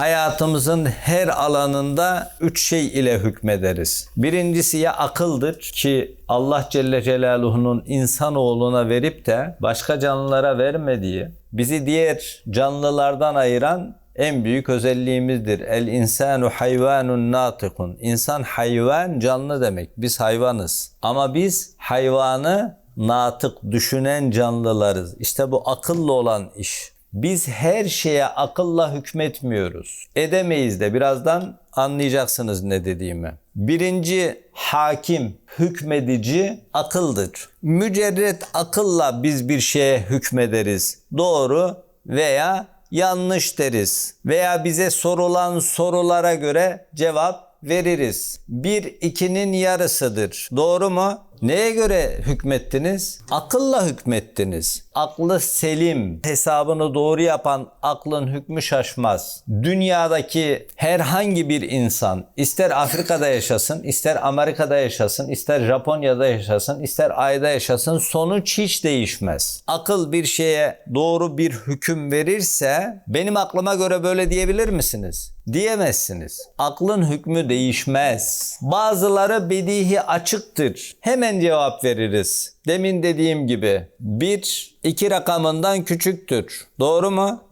hayatımızın her alanında üç şey ile hükmederiz. Birincisi ya akıldır ki Allah Celle Celaluhu'nun insanoğluna verip de başka canlılara vermediği, bizi diğer canlılardan ayıran en büyük özelliğimizdir. El insanu hayvanun natikun. İnsan hayvan canlı demek. Biz hayvanız. Ama biz hayvanı natık düşünen canlılarız. İşte bu akıllı olan iş. Biz her şeye akılla hükmetmiyoruz. Edemeyiz de birazdan anlayacaksınız ne dediğimi. Birinci hakim, hükmedici akıldır. Mücerret akılla biz bir şeye hükmederiz. Doğru veya yanlış deriz. Veya bize sorulan sorulara göre cevap veririz. Bir ikinin yarısıdır. Doğru mu? Neye göre hükmettiniz? Akılla hükmettiniz. Aklı selim, hesabını doğru yapan aklın hükmü şaşmaz. Dünyadaki herhangi bir insan, ister Afrika'da yaşasın, ister Amerika'da yaşasın, ister Japonya'da yaşasın, ister Ay'da yaşasın, sonuç hiç değişmez. Akıl bir şeye doğru bir hüküm verirse, benim aklıma göre böyle diyebilir misiniz? Diyemezsiniz. Aklın hükmü değişmez. Bazıları bedihi açıktır. Hemen cevap veririz. Demin dediğim gibi bir iki rakamından küçüktür. Doğru mu?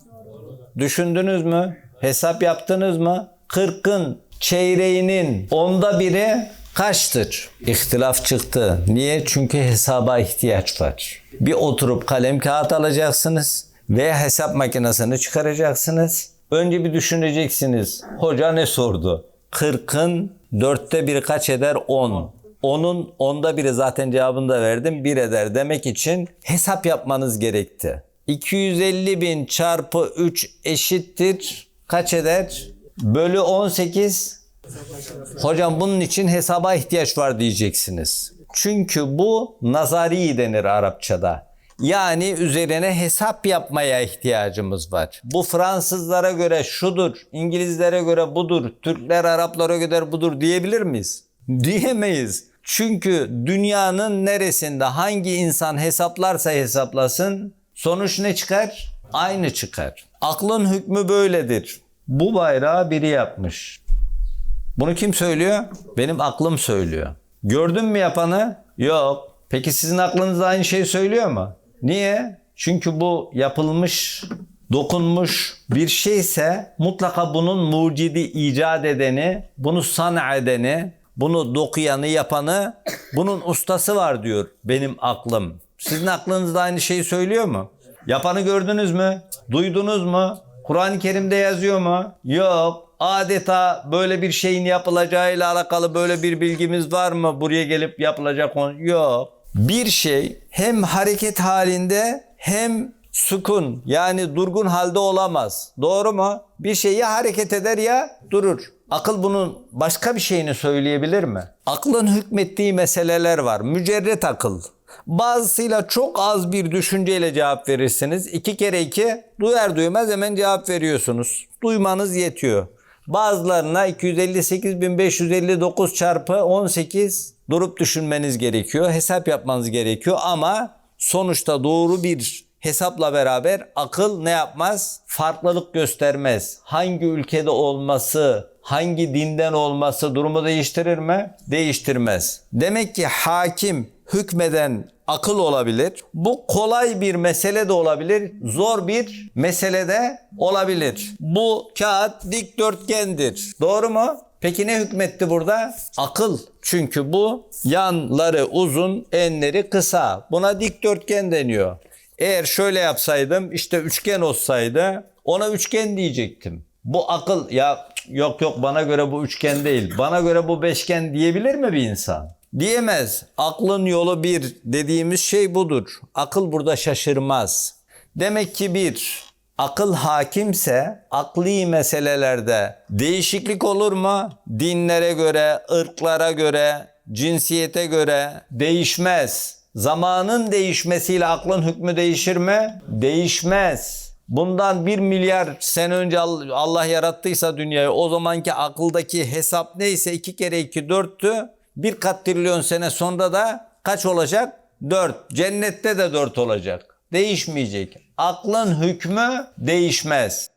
Düşündünüz mü? Hesap yaptınız mı? Kırkın çeyreğinin onda biri kaçtır? İhtilaf çıktı. Niye? Çünkü hesaba ihtiyaç var. Bir oturup kalem kağıt alacaksınız veya hesap makinesini çıkaracaksınız. Önce bir düşüneceksiniz. Hoca ne sordu? Kırkın dörtte biri kaç eder? On. Onun onda biri zaten cevabını da verdim. Bir eder demek için hesap yapmanız gerekti. 250 bin çarpı 3 eşittir. Kaç eder? Bölü 18. Hocam bunun için hesaba ihtiyaç var diyeceksiniz. Çünkü bu nazari denir Arapçada. Yani üzerine hesap yapmaya ihtiyacımız var. Bu Fransızlara göre şudur, İngilizlere göre budur, Türkler Araplara göre budur diyebilir miyiz? Diyemeyiz. Çünkü dünyanın neresinde hangi insan hesaplarsa hesaplasın sonuç ne çıkar? Aynı çıkar. Aklın hükmü böyledir. Bu bayrağı biri yapmış. Bunu kim söylüyor? Benim aklım söylüyor. Gördün mü yapanı? Yok. Peki sizin aklınız aynı şeyi söylüyor mu? Niye? Çünkü bu yapılmış, dokunmuş bir şeyse mutlaka bunun mucidi icat edeni, bunu sana edeni, bunu dokuyanı yapanı, bunun ustası var diyor benim aklım. Sizin aklınız da aynı şeyi söylüyor mu? Yapanı gördünüz mü? Duydunuz mu? Kur'an-ı Kerim'de yazıyor mu? Yok. Adeta böyle bir şeyin yapılacağıyla alakalı böyle bir bilgimiz var mı? Buraya gelip yapılacak konu yok. Bir şey hem hareket halinde hem sukun yani durgun halde olamaz. Doğru mu? Bir şey ya hareket eder ya durur. Akıl bunun başka bir şeyini söyleyebilir mi? Aklın hükmettiği meseleler var. Mücerret akıl. Bazısıyla çok az bir düşünceyle cevap verirsiniz. İki kere iki duyar duymaz hemen cevap veriyorsunuz. Duymanız yetiyor. Bazılarına 258.559 çarpı 18 durup düşünmeniz gerekiyor. Hesap yapmanız gerekiyor ama sonuçta doğru bir hesapla beraber akıl ne yapmaz? Farklılık göstermez. Hangi ülkede olması, hangi dinden olması durumu değiştirir mi? Değiştirmez. Demek ki hakim hükmeden akıl olabilir. Bu kolay bir mesele de olabilir. Zor bir mesele de olabilir. Bu kağıt dikdörtgendir. Doğru mu? Peki ne hükmetti burada? Akıl. Çünkü bu yanları uzun, enleri kısa. Buna dikdörtgen deniyor. Eğer şöyle yapsaydım işte üçgen olsaydı ona üçgen diyecektim. Bu akıl ya yok yok bana göre bu üçgen değil. Bana göre bu beşgen diyebilir mi bir insan? Diyemez. Aklın yolu bir dediğimiz şey budur. Akıl burada şaşırmaz. Demek ki bir, akıl hakimse akli meselelerde değişiklik olur mu? Dinlere göre, ırklara göre, cinsiyete göre değişmez. Zamanın değişmesiyle aklın hükmü değişir mi? Değişmez. Bundan bir milyar sene önce Allah yarattıysa dünyayı o zamanki akıldaki hesap neyse iki kere iki dörttü. Bir kat trilyon sene sonra da kaç olacak? Dört. Cennette de dört olacak. Değişmeyecek. Aklın hükmü değişmez.